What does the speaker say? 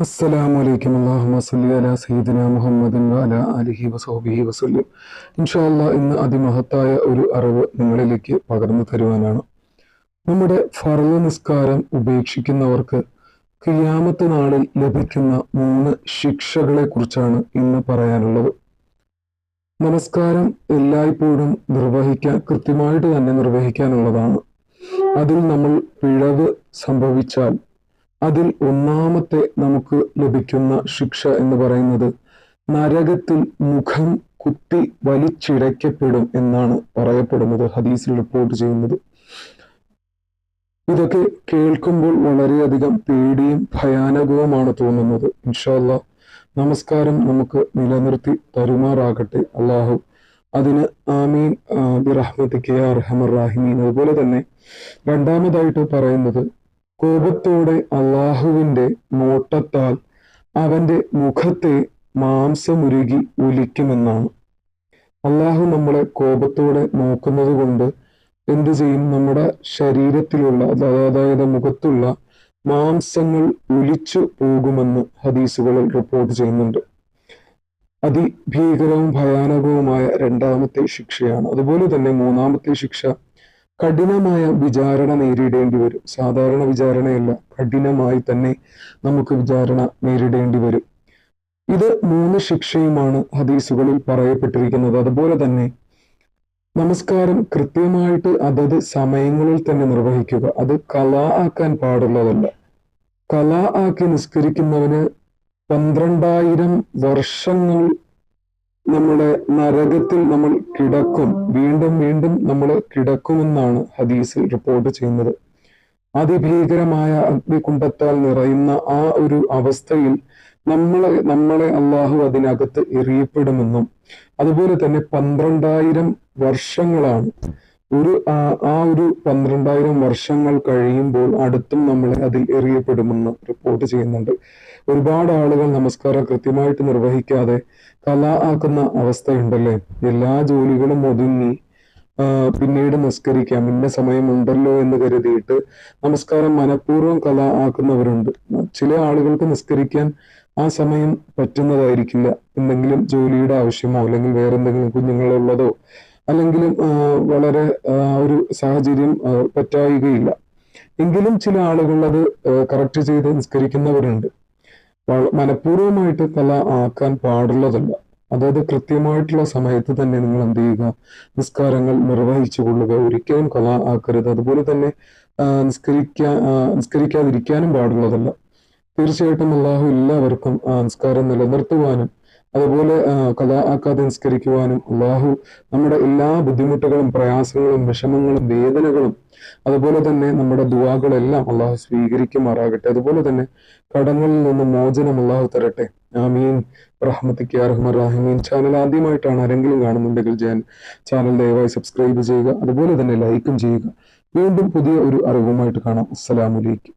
അസ്സലാമു അലൈക്കും. അലാ സയ്യിദിന മുഹമ്മദിൻ വഅലാ ആലിഹി വസഹ്ബിഹി വസല്ലം. ഇൻഷാ അല്ലാ ഇന്ന് അതിമഹത്തായ ഒരു അറിവ് നിങ്ങളിലേക്ക് പകർന്നു തരുവാനാണ്. നമ്മുടെ ഫർൾ നിസ്കാരം ഉപേക്ഷിക്കുന്നവർക്ക് കിയാമത്ത് നാളിൽ ലഭിക്കുന്ന മൂന്ന് ശിക്ഷകളെ കുറിച്ചാണ് ഇന്ന് പറയാനുള്ളത്. നമസ്കാരം എല്ലായ്പ്പോഴും നിർവഹിക്കാൻ കൃത്യമായിട്ട് തന്നെ നിർവഹിക്കാനുള്ളതാണ്. അതിൽ നമ്മൾ പിഴവ് സംഭവിച്ചാൽ അതിൽ ഒന്നാമത്തെ നമുക്ക് ലഭിക്കുന്ന ശിക്ഷ എന്ന് പറയുന്നത് നരകത്തിൽ മുഖം കുത്തി വലിച്ചിഴയ്ക്കപ്പെടും എന്നാണ് പറയപ്പെടുന്നത് ഹദീസിൽ റിപ്പോർട്ട് ചെയ്യുന്നത്. ഇതൊക്കെ കേൾക്കുമ്പോൾ വളരെയധികം പേടിയും ഭയാനകവുമാണ് തോന്നുന്നത്. ഇൻഷാല്ല നമസ്കാരം നമുക്ക് നിലനിർത്തി തരുമാറാകട്ടെ. അള്ളാഹു അതിന് ആമീൻ ബിറഹ്മത്തിക്ക് അർഹമർ റാഹിമീൻ. അതുപോലെ തന്നെ രണ്ടാമതായിട്ട് പറയുന്നത് കോപത്തോടെ അള്ളാഹുവിന്റെ നോട്ടത്താൽ അവന്റെ മുഖത്തെ മാംസമുരുകി ഒലിക്കുമെന്നാണ്. അള്ളാഹു നമ്മളെ കോപത്തോടെ നോക്കുന്നത് കൊണ്ട് എന്തു ചെയ്യും? നമ്മുടെ ശരീരത്തിലുള്ള അതായത് മുഖത്തുള്ള മാംസങ്ങൾ ഒലിച്ചു പോകുമെന്ന് ഹദീസുകളിൽ റിപ്പോർട്ട് ചെയ്യുന്നുണ്ട്. അതിഭീകരവും ഭയാനകവുമായ രണ്ടാമത്തെ ശിക്ഷയാണ്. അതുപോലെ തന്നെ മൂന്നാമത്തെ ശിക്ഷ കഠിനമായ വിചാരണ നേരിടേണ്ടി വരും. സാധാരണ വിചാരണയല്ല കഠിനമായി തന്നെ നമുക്ക് വിചാരണ നേരിടേണ്ടി വരും. ഇത് മൂന്ന് ശിക്ഷയുമാണ് ഹദീസുകളിൽ പറയപ്പെട്ടിരിക്കുന്നത്. അതുപോലെ തന്നെ നമസ്കാരം കൃത്യമായിട്ട് അതത് സമയങ്ങളിൽ തന്നെ നിർവഹിക്കുക. അത് കലാ ആക്കാൻ പാടുള്ളതല്ല. കലാ ആക്കി നിസ്കരിക്കുന്നവന് പന്ത്രണ്ടായിരം വർഷങ്ങൾ നമ്മുടെ നരകത്തിൽ നമ്മൾ കിടക്കും. വീണ്ടും വീണ്ടും നമ്മൾ കിടക്കുമെന്നാണ് ഹദീസ് റിപ്പോർട്ട് ചെയ്യുന്നത്. അതിഭീകരമായ അഗ്നികുംഭത്താൽ നിറയുന്ന ആ ഒരു അവസ്ഥയിൽ നമ്മളെ നമ്മളെ അള്ളാഹു അതിനകത്ത് എറിയപ്പെടുമെന്നും അതുപോലെ തന്നെ പന്ത്രണ്ടായിരം വർഷങ്ങളാണ്. ഒരു ആ ഒരു പന്ത്രണ്ടായിരം വർഷങ്ങൾ കഴിയുമ്പോൾ അടുത്തും നമ്മളെ അതിൽ എറിയപ്പെടുമെന്ന് റിപ്പോർട്ട് ചെയ്യുന്നുണ്ട്. ഒരുപാട് ആളുകൾ നമസ്കാരം കൃത്യമായിട്ട് നിർവഹിക്കാതെ കല ആക്കുന്ന അവസ്ഥയുണ്ടല്ലേ? എല്ലാ ജോലികളും ഒതുങ്ങി പിന്നീട് നിസ്കരിക്കാം. ഇന്ന സമയമുണ്ടല്ലോ എന്ന് കരുതിയിട്ട് നമസ്കാരം മനഃപൂർവം കല ആക്കുന്നവരുണ്ട്. ചില ആളുകൾക്ക് നിസ്കരിക്കാൻ ആ സമയം പറ്റുന്നതായിരിക്കില്ല. എന്തെങ്കിലും ജോലിയുടെ ആവശ്യമോ അല്ലെങ്കിൽ വേറെ എന്തെങ്കിലും കുഞ്ഞുങ്ങളുള്ളതോ അല്ലെങ്കിലും വളരെ ഒരു സാഹചര്യം പറ്റായികയില്ല. എങ്കിലും ചില ആളുകൾ അത് കറക്റ്റ് ചെയ്ത് നിസ്കരിക്കുന്നവരുണ്ട്. മനഃപൂർവമായിട്ട് കല ആക്കാൻ പാടുള്ളതല്ല. അതായത് കൃത്യമായിട്ടുള്ള സമയത്ത് തന്നെ നിങ്ങൾ എന്ത് ചെയ്യുക? നിസ്കാരങ്ങൾ നിർവഹിച്ചു കൊള്ളുക. ഒരിക്കലും കല ആക്കരുത്. അതുപോലെ തന്നെ നിസ്കരിക്കാ നിസ്കരിക്കാതിരിക്കാനും പാടുള്ളതല്ല. തീർച്ചയായിട്ടും അള്ളാഹു എല്ലാവർക്കും നിസ്കാരം നിലനിർത്തുവാനും അതുപോലെ നിസ്കരിക്കുവാനും അള്ളാഹു നമ്മുടെ എല്ലാ ബുദ്ധിമുട്ടുകളും പ്രയാസങ്ങളും വിഷമങ്ങളും വേദനകളും അതുപോലെ തന്നെ നമ്മുടെ ദുവാകളെല്ലാം അള്ളാഹു സ്വീകരിക്കുമാറാകട്ടെ. അതുപോലെ തന്നെ കടങ്ങളിൽ നിന്ന് മോചനം അള്ളാഹു തരട്ടെ. ആമീൻ. റഹ്മത്തിക്ക് അർഹമ റാഹിമീൻ ചാനൽ ആദ്യമായിട്ടാണ് ആരെങ്കിലും കാണുന്നുണ്ടെങ്കിൽ ചാനൽ ദയവായി സബ്സ്ക്രൈബ് ചെയ്യുക. അതുപോലെ തന്നെ ലൈക്കും ചെയ്യുക. വീണ്ടും പുതിയ ഒരു അറിവുമായിട്ട് കാണാം. അസ്സലാമലൈക്കും